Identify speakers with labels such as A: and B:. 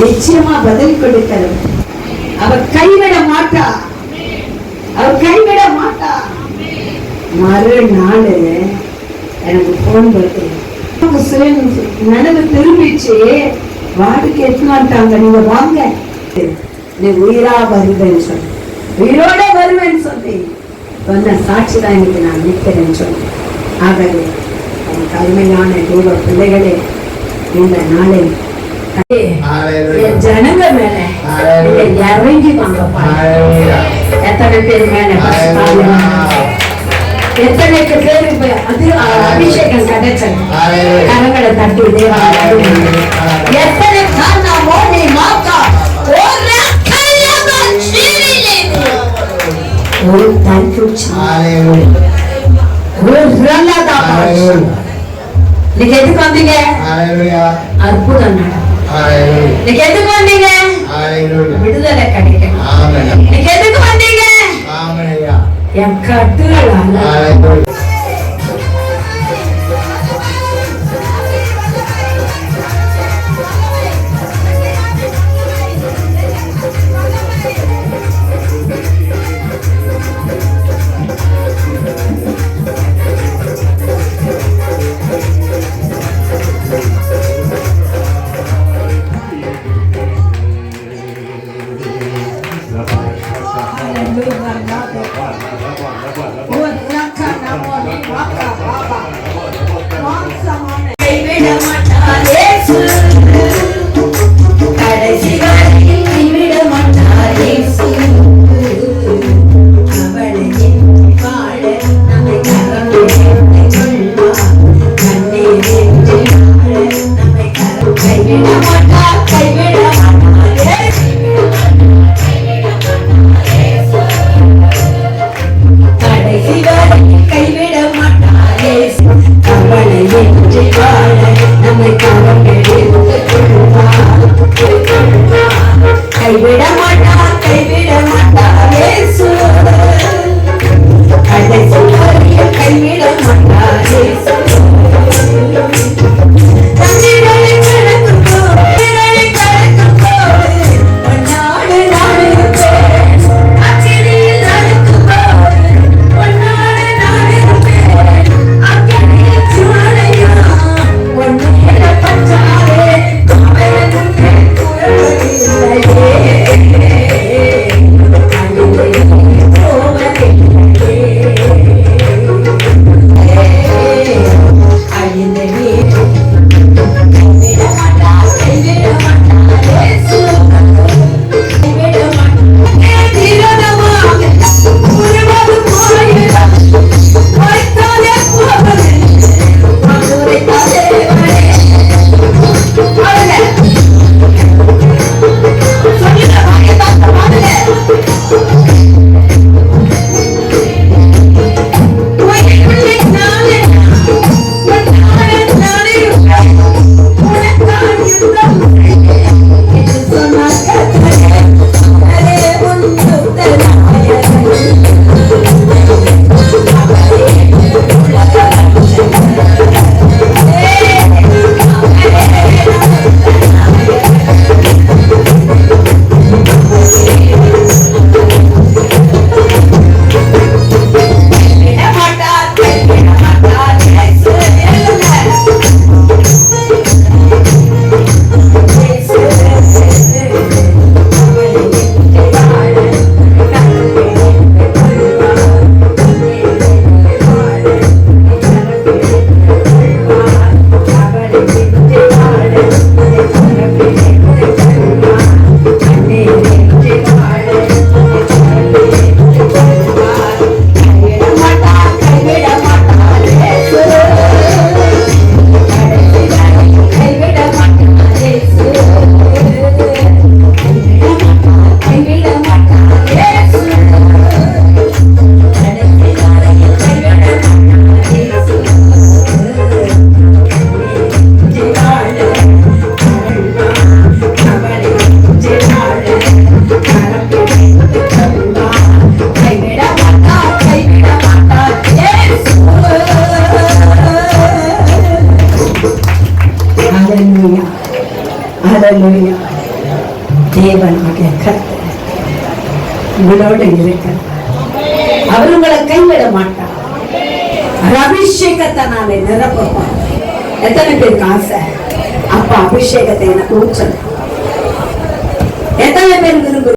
A: நிச்சயமா பதில் கொடுக்கணும். அவர் கைவிட மாட்டா. அவர் கைவிட மாட்டா. மறுநாள் எனக்கு போன் வருது. அவங்க சிலன் திரும்பிச்சு வாடிக்கை எடுத்துட்டாங்க நீங்க வாங்க. நீ உயிரா வருவேன்னு சொன்ன உயிரோட வருவேன்னு சொல்லி சொன்ன சாட்சி தான் இன்னைக்கு நான் நிற்கிறேன்னு சொன்னேன். ஆகவே உன் கருமையான தூர பிள்ளைகளே இந்த நாளை ஜனங்க மேல நீங்க இறங்கி வாங்கப்பா எத்தனை பேர் மேல எத்தனை பேருக்கு பே- அது அபிஷேகம் கிடைச்சது கரங்களை தட்டி தேவா எத்தனை காரணமோ நீ மாக்கா ஒரு கையமா சீரிலே ஒரு தன்குச்சி ஒரு ரல்லதா நீங்க எதுக்கு வந்தீங்க அற்புதம் நடக்கும் நீங்க எதுக்கு வந்தீங்க? விடுதலை கிடைக்கணும். நீங்க எதுக்கு வந்தீங்க? என் แล้วก่อนแล้วก่อนแล้วก่อน നിന്റെ Hallelujah. Hallelujah. தேவனாகிய கர்த்தர். உங்களோட இருக்க அவர் உங்களை கைவிட மாட்டார். அபிஷேகத்தை நான் நிரப்பப்பார் எத்தனை பேருக்கு ஆசை? அப்ப அபிஷேகத்தை எனக்கு ஊற்றணும். எத்தனை பேர் விரும்புகிறோம்